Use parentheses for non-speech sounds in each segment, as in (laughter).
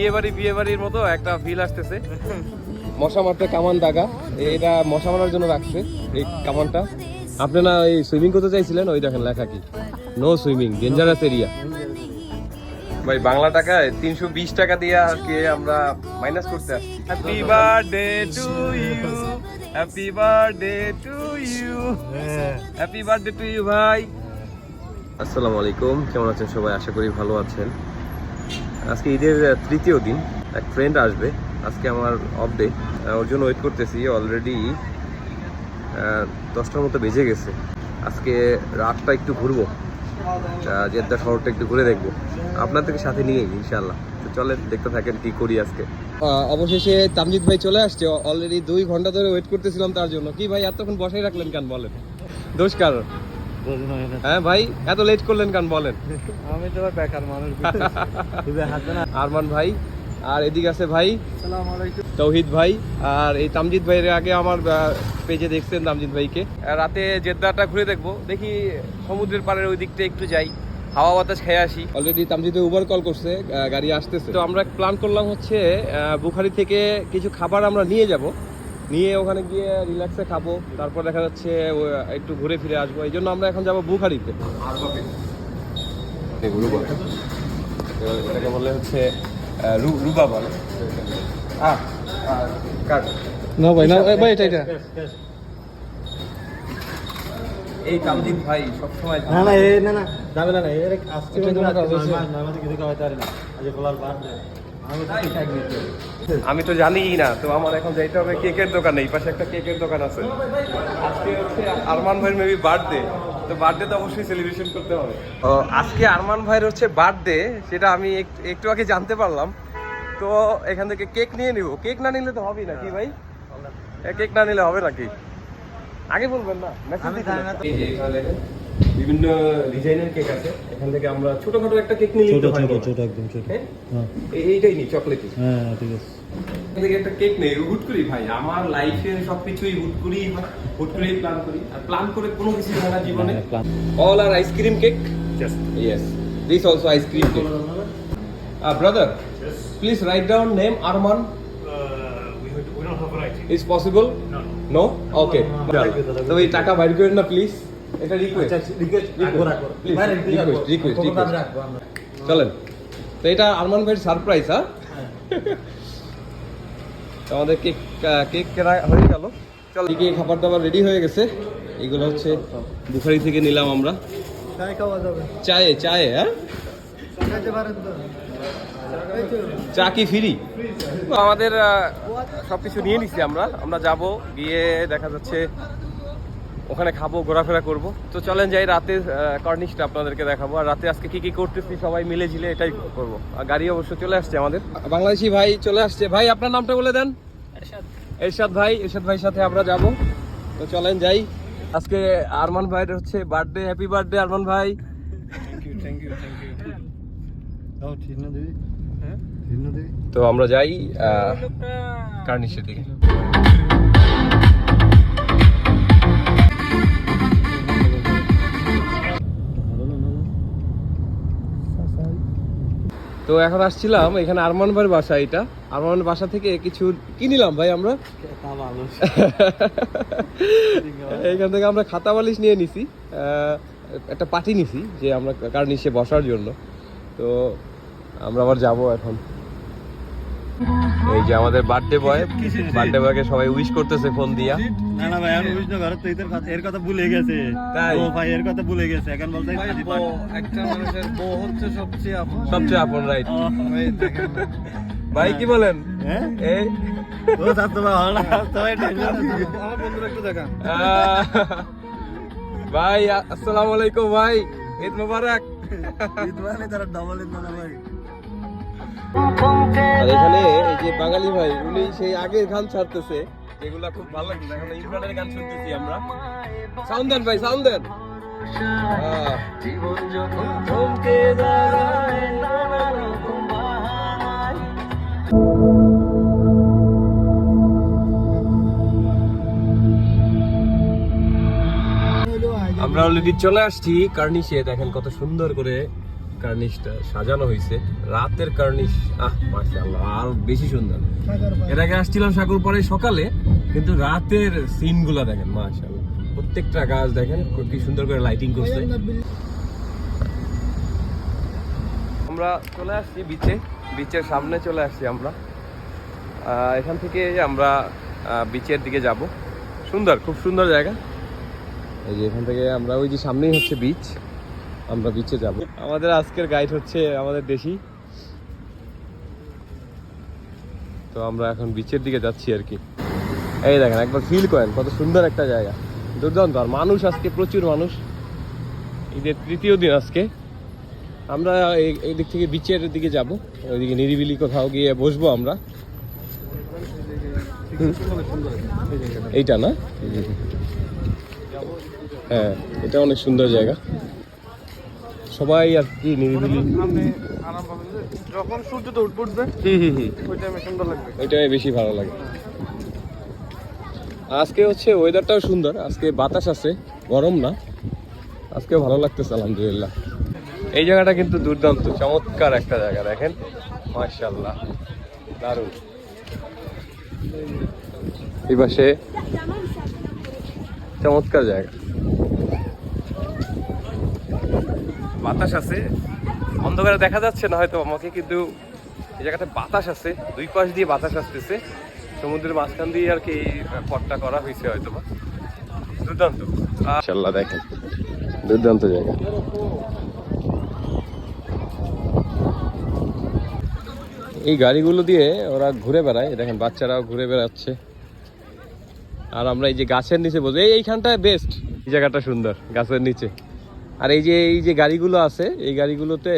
বিয়ে বাড়ি বিয়ে বাড়ির মতো একটা ফিল আসতেছে। মশা মারতে কামান দাগা এটা মশা মারার জন্য রাখছে এই কামানটা। আপনি না এই সুইমিং করতে চাইছিলেন ওই দেখেন লেখা কি? নো সুইমিং ডেঞ্জারাস এরিয়া ভাই বাংলা টাকায় তিনশো বিশ টাকা দিয়ে আজকে আমরা মাইনাস করতে আসছি। Happy birthday to you happy birthday to you happy birthday to you ভাই। আসসালামু আলাইকুম কেমন আছেন সবাই? আশা করি ভালো আছেন। আজকে ঈদের তৃতীয় দিন। এক ফ্রেন্ড আসবে আজকে আমার অফ ডে ওর জন্য ওয়েট করতেছি অলরেডি দশটার মতো বেজে গেছে। আজকে রাতটা একটু ঘুরবো। জেদ্দা শহরটা একটু ঘুরে দেখব। আপনাদেরকে সাথে নিয়ে ইনশাল্লাহ তো চলেন দেখতে থাকেন কি করি আজকে। অবশেষে তামজিৎ ভাই চলে আসছে। অলরেডি দুই ঘণ্টা ধরে ওয়েট করতেছিলাম তার জন্য। কি ভাই এতক্ষণ বসাই রাখলেন কেন বলেন? দোষ কার হ্যাঁ ভাই এত লেট করলেন কেন বলেন? আমি তো বেকার মানুষ আরমান ভাই আর এদিকে আছে ভাই তৌহিদ ভাই আর এই তামজিৎ ভাইয়ের আগে আমার পেজে দেখছেন তামজিৎ ভাইকে। রাতে জেদ্দাটা ঘুরে দেখব দেখি সমুদ্রের পাড়ের ওই দিকটা একটু যাই হাওয়া বাতাস খেয়ে আসি। অলরেডি তামজিৎ উবার কল করছে গাড়ি আসতেছে। তো আমরা প্ল্যান করলাম হচ্ছে বুখারি থেকে কিছু খাবার আমরা নিয়ে যাব। নিয়ে ওখানে গিয়ে রিল্যাক্সে খাব। তারপর দেখা যাচ্ছে একটু ঘুরে ফিরে আসব। এই জন্য আমরা এখন যাব বুখারিতে। এটাকে বলে হচ্ছে রুবা বলে। আহ না ভাই না এ ভাই এটা এটা। এই ভাই সবসময় না না না না যাবে না এর আজকে কাজ হয়েছে? নরমাল কিছু খাওয়াতে পারি না আজ খোলার বাদ আমি তো ঠিক নিতে আমি তো জানিই না, তো আমার এখন যাইতে হবে কেকের দোকানে এই পাশে একটা কেকের দোকান আছে। আজকে হচ্ছে আরমান ভাইয়ের মেবি বার্থডে তো বার্থডে তো অবশ্যই সেলিব্রেশন করতে হবে। আজকে আরমান ভাইয়ের হচ্ছে বার্থডে সেটা আমি একটু- একটু আগে জানতে পারলাম। তো এখান থেকে কেক নিয়ে নিব। কেক না নিলে তো হবেই না, কি ভাই? কেক না নিলে হবে নাকি? আগে বলবেন না বিভিন্ন ডিজাইনের কেক আছে এখান থেকে আমরা ছোটখাটো একটা কেক নিয়ে নিতে পারি একদম ছোট। হ্যাঁ? হ্যাঁ। এইটাই নি চকলেট হ্যাঁ ঠিক আছে। এখান থেকে একটা কেক নেই হুট করি ভাই আমার লাইফে সবকিছুই হুট হয় হুট করেই প্ল্যান করি। আর প্ল্যান করে কোনো কিছু হয় না জীবনে। হ্যাঁ, all are ice cream cake yes this also ice cream cake brother please write down name Arman we don't have variety. Is possible No. No okay তো এই টাকা বাইর করেন না প্লিজ এটা রিকোয়েস্ট রিকোয়েস্ট. রাখব আমরা। চলেন। তো এটা আরমান ভাইয়ের সারপ্রাইজ হ্যাঁ? (laughs) আমাদের কেক কেক কেনা হয়ে গেল। চল এদিকে খাবার দাবার রেডি হয়ে গেছে। এগুলো হচ্ছে বুখারি থেকে নিলাম আমরা। তাই খাওয়া যাবে। চায়ে চায়ে হ্যাঁ? চা কি ফ্রি আমাদের সব কিছু নিয়ে নিছি আমরা। আমরা যাব গিয়ে দেখা যাচ্ছে ওখানে খাব ঘোরাফেরা করব। তো চলেন যাই রাতে কর্নিশটা আপনাদেরকে দেখাবো। আর রাতে আজকে কি কি করতেছি সবাই মিলে ঝিলে এটাই করব। আর গাড়ি অবশ্য চলে আসছে আমাদের। বাংলাদেশি ভাই চলে আসছে। ভাই আপনার নামটা বলে দেন। এরশাদ। ভাই এরশাদ ভাইয়ের সাথে আমরা যাব। তো চলেন যাই। আজকে আরমান ভাইয়ের হচ্ছে বার্থডে হ্যাপি বার্থডে আরমান ভাই। Thank you thank you thank you তো আমরা যাই কার্নিশের দিকে। তো এখন আসছিলাম এখানে আরমান ভাইয়ের বাসা এটা। আরমান বাসা থেকে কিছু কি নিলাম ভাই আমরা? এখান থেকে আমরা খাতা বালিশ নিয়ে নিছি। একটা পাটি নিছি যে আমরা কার্নিশে বসার জন্য। তো আমরা আবার যাব এখন। এই যে আমাদের বার্থডে বয় বার্থডে বয়কে সবাই উইশ করতেছে ফোন দিয়া। না না ভাই আমি বুঝতে ঘরে তো এদের কথা এর কথা ভুলে গেছে। তাই? ও ভাই এর কথা ভুলে গেছে এখন বলতে একটা মানুষের বউ হচ্ছে সবচেয়ে আপন। সবচেয়ে আপন রাইট ভাই না। কি বলেন? হ্যাঁ? এই ও স্যার তো ভালো না তো ভাই টেনশন আমার বন্ধুরা একটু আহ, ভাই আসসালামু আলাইকুম ভাই। ঈদ মোবারক। ঈদ মানে তারা ডবল ঈদ না ভাই। আর এখানে এই যে বাঙালি ভাই উনি সেই আগের গান ছাড়তেছে যেগুলা খুব ভালো লাগছে। এখন ইমরানের গান শুনতেছি আমরা। সাউন্ড দেন ভাই সাউন্ড দেন আমরা অলরেডি চলে আসছি কার্নিশে দেখেন কত সুন্দর করে কার্নিশটা সাজানো হয়েছে রাতের কার্নিশ আহ মাশাআল্লাহ আর বেশি সুন্দর। এর আগে আসছিলাম সাগর পরে সকালে কিন্তু রাতের সিনগুলো দেখেন মাশাআল্লাহ। প্রত্যেকটা গাছ দেখেন কি সুন্দর করে লাইটিং করছে। আমরা চলে আসছি বিচে বিচের সামনে চলে আসছি আমরা। আহ, এখান থেকে আমরা বিচের দিকে যাব। সুন্দর খুব সুন্দর জায়গা। এই যে এখান থেকে আমরা ওই যে সামনেই হচ্ছে বিচ আমরা বিচে যাব। আমাদের আজকের গাইড হচ্ছে আমাদের দেশি। তো আমরা এখন বিচের দিকে যাচ্ছি আর কি। এই দেখেন, একবার ফিল করেন, কত সুন্দর একটা জায়গা। দুর্দান্ত, আর মানুষ আজকে, প্রচুর মানুষ। ঈদের তৃতীয় দিন আজকে। আমরা এই- দিক থেকে বিচের দিকে যাব। ওইদিকে নিরিবিলি কোথাও গিয়ে বসবো আমরা। এইটা না? হ্যাঁ এটা অনেক সুন্দর জায়গা। সবাই আর কি নিরিবিলি। যখন সূর্য তো উঠবে উঠবে হুম হুম হুম। ওই টাইমে সুন্দর লাগবে। ওইটাই বেশি ভালো লাগে। আজকে হচ্ছে ওয়েদারটাও সুন্দর আজকে বাতাস আছে গরম না। আজকে ভালো লাগতেছে আলহামদুলিল্লাহ। এই জায়গাটা কিন্তু দুর্দান্ত চমৎকার একটা জায়গা দেখেন। মাশাআল্লাহ দারুণ। এই পাশে চমৎকার জায়গা। বাতাস আছে। অন্ধকারে দেখা যাচ্ছে না হয়তো, আমাকে কিন্তু এই জায়গাতে বাতাস আছে, দুই পাশ দিয়ে বাতাস আসতেছে। সমুদ্রের মাঝখান দিয়ে আর কি এই পথটা করা হয়েছে হয়তো বা দুর্দান্ত মাশাআল্লাহ দেখেন, দুর্দান্ত জায়গা। এই গাড়িগুলো দিয়ে ওরা ঘুরে বেড়ায়, দেখেন বাচ্চারাও ঘুরে বেড়াচ্ছে। আর আমরা এই যে গাছের নিচে বসে, এই এইখানটায় বেস্ট এই জায়গাটা সুন্দর, গাছের নিচে। আর এই যে এই যে গাড়িগুলো আছে এই গাড়িগুলোতে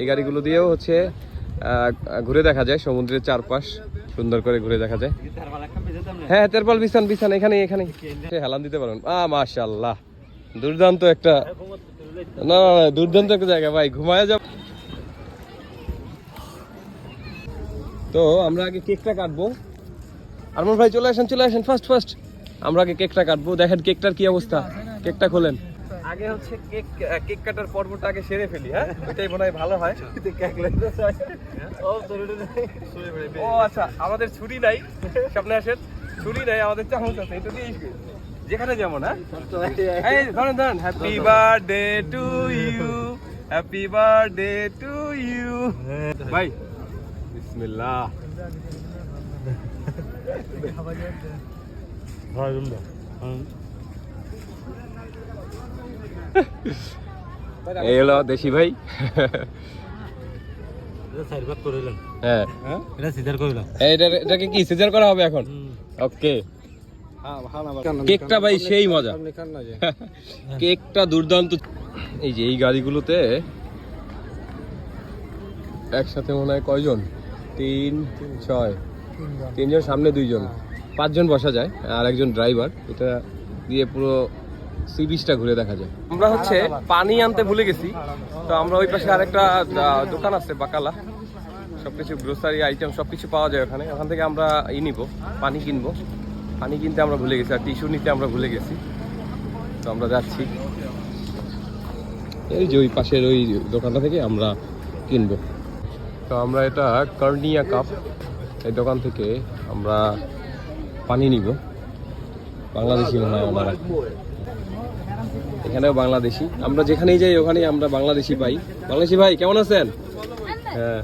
এই গাড়িগুলো দিয়েও হচ্ছে ঘুরে দেখা যায় সমুদ্রের চারপাশ সুন্দর করে ঘুরে দেখা যায়। হ্যাঁ তেরপাল বিছান বিছান এখানে এখানে হেলান দিতে পারেন। আ মাশাল্লাহ দুর্দান্ত একটা না, না, দুর্দান্ত একটা জায়গা ভাই ঘুমায় যাব তো আমরা আগে কেকটা কাটবো। আরমান ভাই চলে আসেন চলে আসেন ফার্স্ট ফার্স্ট আমরা আগে কেকটা কাটবো। দেখেন কেকটার কি অবস্থা। কেকটা খোলেন। আগে হচ্ছে কেক কেক কাটার পর্বটা আগে সেরে ফেলি হ্যাঁ? ওইটাই মনে হয় ভালো হয়। ও আচ্ছা আমাদের ছুরি নাই সামনে আসেন। ছুরি নাই আমাদের চামচ আছে এটা খাই। যেখানে যেমন হ্যাঁ? এই ধরেন ধরেন happy birthday to you happy birthday to you ভাই। বিসমিল্লাহ। এই হলো দেশি ভাই। হ্যাঁ। এটাকে কি সিজার করা হবে এখন? ওকে। কেকটা ভাই সেই মজা। কেকটা দুর্দান্ত। এই যে এই গাড়িগুলোতে একসাথে মনে হয় কয়জন? তিন ছয়। তিনজন। সামনে দুইজন। পাঁচজন বসা যায় আর একজন ড্রাইভার এটা দিয়ে পুরো সি বিচটা ঘুরে দেখা যায়। আমরা হচ্ছে পানি আনতে ভুলে গেছি। তো আমরা ওই পাশে আরেকটা দোকান আছে বাকালা। সবকিছু গ্রোসারি আইটেম সবকিছু পাওয়া যায় ওখানে। ওখান থেকে আমরা ই নিব পানি কিনবো। পানি কিনতে আমরা ভুলে গেছি আর টিস্যু নিতে আমরা ভুলে গেছি। তো আমরা যাচ্ছি। এই যে ওই পাশের ওই দোকানটা থেকে আমরা কিনবো। তো আমরা এটা কর্নিয়া কাপ এই দোকান থেকে আমরা পানি নিব। বাংলাদেশি মনে হয় ওনারা। এখানেও বাংলাদেশি। আমরা যেখানেই যাই ওখানেই আমরা বাংলাদেশি পাই। বাংলাদেশি ভাই কেমন আছেন? হ্যাঁ।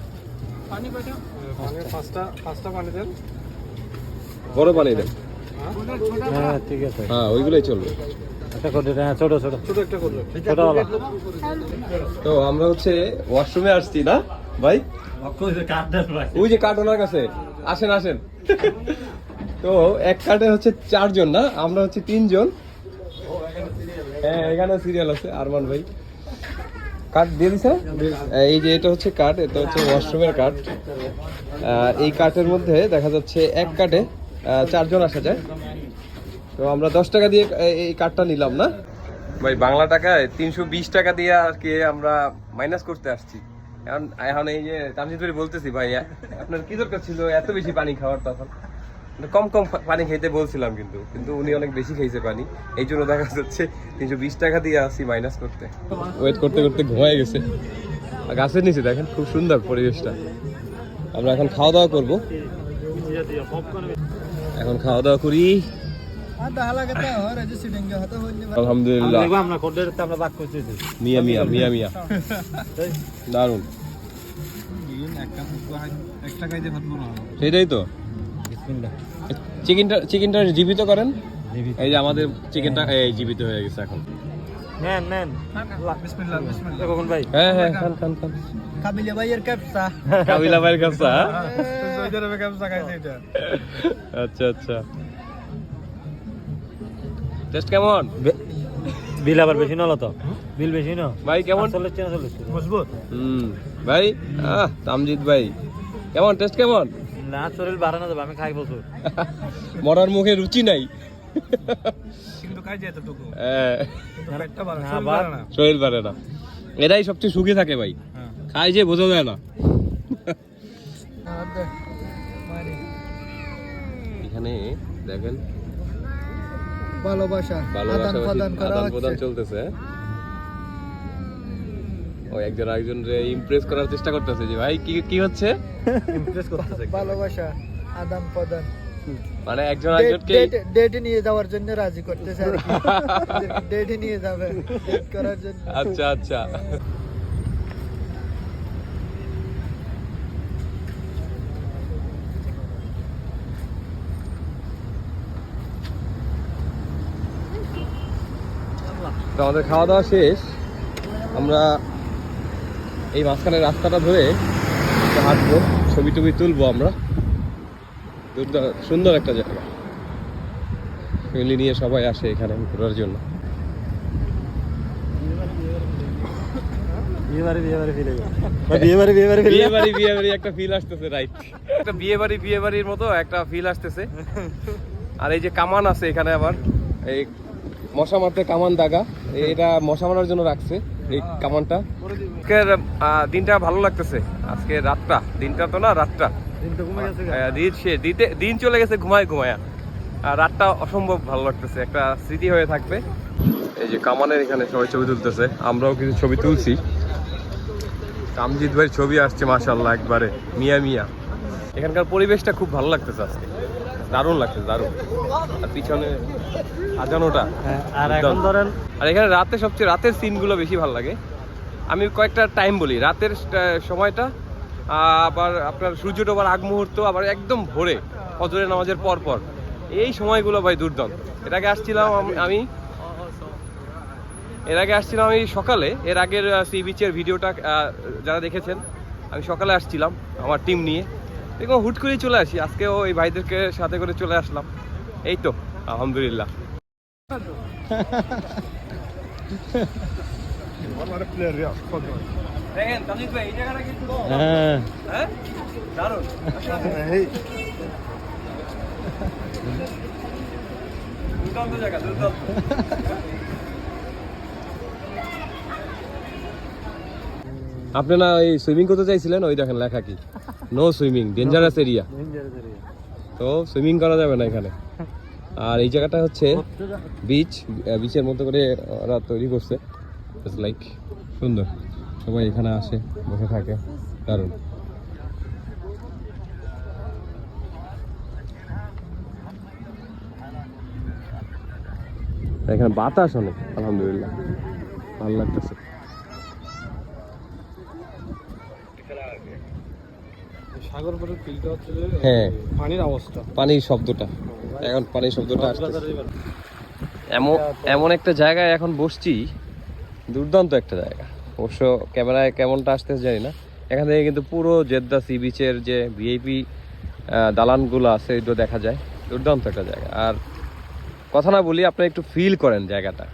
বড় পানি দেন। হ্যাঁ ঠিক আছে। হ্যাঁ ওইগুলোই চলবে। হ্যাঁ ছোট ছোট। ছোট একটা করবে ছোটওয়ালা। তো আমরা হচ্ছে ওয়াশরুমে আসছি না ভাই? ওই যে কার্ড ওনার কাছে। আসেন আসেন। তো এক কার্ডে হচ্ছে চারজন না? আমরা হচ্ছে তিনজন। হ্যাঁ এখানে সিরিয়াল আছে, আরমান ভাই। কার্ড দিয়ে দিছে এই যে এটা হচ্ছে কার্ড এটা হচ্ছে ওয়াশরুমের কার্ড এই কার্ডের মধ্যে দেখা যাচ্ছে এক কার্ডে চারজন আসা যায়। তো আমরা দশ টাকা দিয়ে এই কার্ডটা নিলাম, না? ভাই, বাংলা টাকায় তিনশো বিশ টাকা দিয়ে আর কি আমরা মাইনাস করতে আসছি। এখন এখন এই যে তামজিদ বলতেছি, ভাই, আপনার কি দরকার ছিল? এত বেশি পানি খাওয়ার তখন কম কম পানি খেতে বলছিলাম কিন্তু কিন্তু উনি অনেক বেশি খাইছে পানি। এই জন্য দেখা যাচ্ছে তিনশো বিশ টাকা দিয়ে আসি মাইনাস করতে। ওয়েট করতে করতে ঘুমায় গেছে। আর গাছের নিচে দেখেন খুব সুন্দর পরিবেশটা। আমরা এখন খাওয়া দাওয়া করব। এখন খাওয়া দাওয়া করি। আলহামদুলিল্লাহ। মিয়া মিয়া মিয়া মিয়া। দারুণ মনে সেটাই তো। চিকেনটা চিকেনটা জীবিত করেন? এই যে আমাদের চিকেনটা এই জীবিত হয়ে গেছে এখন। নেন নেন। বিসমিল্লাহ বিসমিল্লাহ। কখন ভাই। হ্যাঁ হ্যাঁ খান খান খান। কাবিলা ভাইয়ের ক্যাপসা। কাবিলা ভাইয়ের হ্যাঁ? সৌদি আরবে কেমন খাইছে এটা। আচ্ছা আচ্ছা। টেস্ট কেমন? বিল আবার বেশি নলো তো? বিল বেশি না ভাই কেমন? চল্লিশ না চল্লিশ মজবুত। হুম ভাই আহ তামজিৎ ভাই। কেমন টেস্ট কেমন? না শরীর বাড়ে না যাবে আমি খাই বছর। (laughs) মরার মুখে রুচি নাই। কিন্তু এতটুকু। হ্যাঁ, ভালো না, শরীর শরীর এরাই সবচেয়ে সুখী থাকে ভাই। হ্যাঁ। খাই যে বোঝা যায় না। এখানে দেখেন। ভালোবাসা আদান ভালোবাসা প্রদান আদান প্রদান হচ্ছে। চলতেছে। ও একজন আরেকজন রে ইমপ্রেস করার চেষ্টা করতেছে যে ভাই কি কি হচ্ছে? ইমপ্রেস করতেছে। ভালোবাসা আদান প্রদান। মানে একজন আরেকজনকে ডেটে নিয়ে যাওয়ার জন্য রাজি করতেছে ডেটে (laughs) নিয়ে যাবে ডেট করার জন্য। আচ্ছা আচ্ছা। তো আমাদের খাওয়া দাওয়া শেষ। আমরা এই মাঝখানে রাস্তাটা ধরে একটু হাঁটবো ছবি টবি তুলবো আমরা। সুন্দর একটা জায়গা। ফ্যামিলি নিয়ে সবাই আসে এখানে ঘোরার জন্য। বিয়ে বাড়ি বিয়ে বাড়ি বিয়ে বাড়ি বিয়ে বাড়ি বিয়ে বাড়ি বিয়ে বাড়ি একটা ফিল আসতেছে রাইট একটা বিয়ে বাড়ি বিয়ে বাড়ির মতো একটা ফিল আসতেছে। আর এই যে কামান আছে এখানে আবার। এই মশা মারতে কামান দাগা। এটা মশা মারার জন্য রাখছে এই কামানটা। আজকের দিনটা ভালো লাগতেছে। আজকে রাতটা দিনটা তো না রাতটা। দিন চলে গেছে ঘুমায় ঘুমায়া। আর রাতটা অসম্ভব ভালো লাগতেছে একটা স্মৃতি হয়ে থাকবে। এই যে কামানের এখানে সবাই ছবি তুলতেছে আমরাও কিছু ছবি তুলছি। কামজিৎ ভাইয়ের ছবি আসছে মাশাল্লাহ একবারে মিয়া মিয়া। এখানকার পরিবেশটা খুব ভালো লাগতেছে আজকে। দারুণ লাগতেছে দারুণ। আর পিছনে সাজানোটা হ্যাঁ, আর এখন ধরেন আর এখানে রাতে সবচেয়ে রাতের সিনগুলো বেশি ভালো লাগে। আমি কয়েকটা টাইম বলি। রাতের সময়টা আবার আপনার সূর্য ডোবার আগ মুহূর্ত আবার একদম ভোরে, ফজরের নামাজের পর পর। এই সময়গুলো ভাই দুর্দান্ত। এর আগে আসছিলাম আম- এর আগে আসছিলাম আমি সকালে। এর আগের সি বিচের ভিডিওটা যারা দেখেছেন, আমি সকালে আসছিলাম আমার টিম নিয়ে। দেখুন, হুট করেই চলে আসি। আজকেও এই ভাইদেরকে সাথে করে চলে আসলাম। এই তো, আলহামদুলিল্লাহ। (laughs) দেখেন ভাই এই জায়গাটা কিন্তু হ্যাঁ। হ্যাঁ? দারুণ। দুর্দান্ত জায়গা দুর্দান্ত। আপনারা এই সুইমিং করতে চাইছিলেন? ওই দেখেন লেখা কি? নো সুইমিং ডেঞ্জারাস এরিয়া তো সুইমিং করা যাবে না এখানে। আর এই জায়গাটা হচ্ছে বিচ বিচের মতো করে ওরা তৈরি করছে। লাইক সুন্দর। সবাই এখানে আসে বসে থাকে। দারুণ। এখানে বাতাস অনেক আলহামদুলিল্লাহ। ভালো লাগতেছে। সাগর পরের ফিলটা হচ্ছে হ্যাঁ। পানির অবস্থা। পানির শব্দটা। এখন পানির শব্দটা এমন এমন একটা জায়গায় এখন বসছি দুর্দান্ত একটা জায়গা। অবশ্য ক্যামেরায় কেমনটা আসতে জানি না। এখান থেকে কিন্তু পুরো জেদ্দা সি বিচের যে ভিআইপি দালানগুলো আছে, এগুলো দেখা যায়। দুর্দান্ত একটা জায়গা। আর কথা না বলি আপনি একটু ফিল করেন জায়গাটা।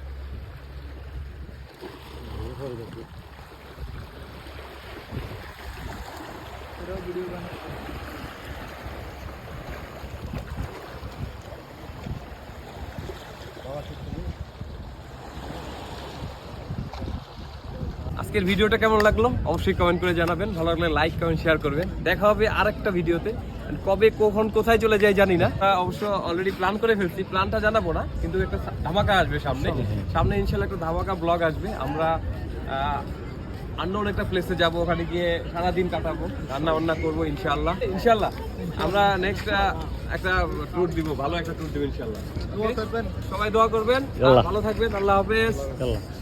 আজকের ভিডিওটা কেমন লাগল? অবশ্যই কমেন্ট করে জানাবেন। ভালো লাগলে লাইক কমেন্ট শেয়ার করবেন। দেখা হবে আরেকটা ভিডিওতে। কবে কখন কোথায় চলে যায় জানি না। আহ, অবশ্য অলরেডি প্ল্যান করে ফেলছি। প্ল্যানটা জানাব না কিন্তু একটা ধামাকা আসবে সামনে। সামনে ইনশাল্লাহ একটা ধামাকা ব্লগ আসবে। আমরা আহ, একটা প্লেসে যাব। ওখানে গিয়ে সারাদিন কাটাবো। রান্না বান্না করব ইনশাআল্লাহ ইনশাল্লাহ। আমরা নেক্সট একটা ট্যুর দিব। ভালো একটা ট্যুর দিব ইনশাল্লাহ। সবাই দোয়া করবেন। ভালো থাকবেন। আল্লাহ হাফেজ। আল্লাহ।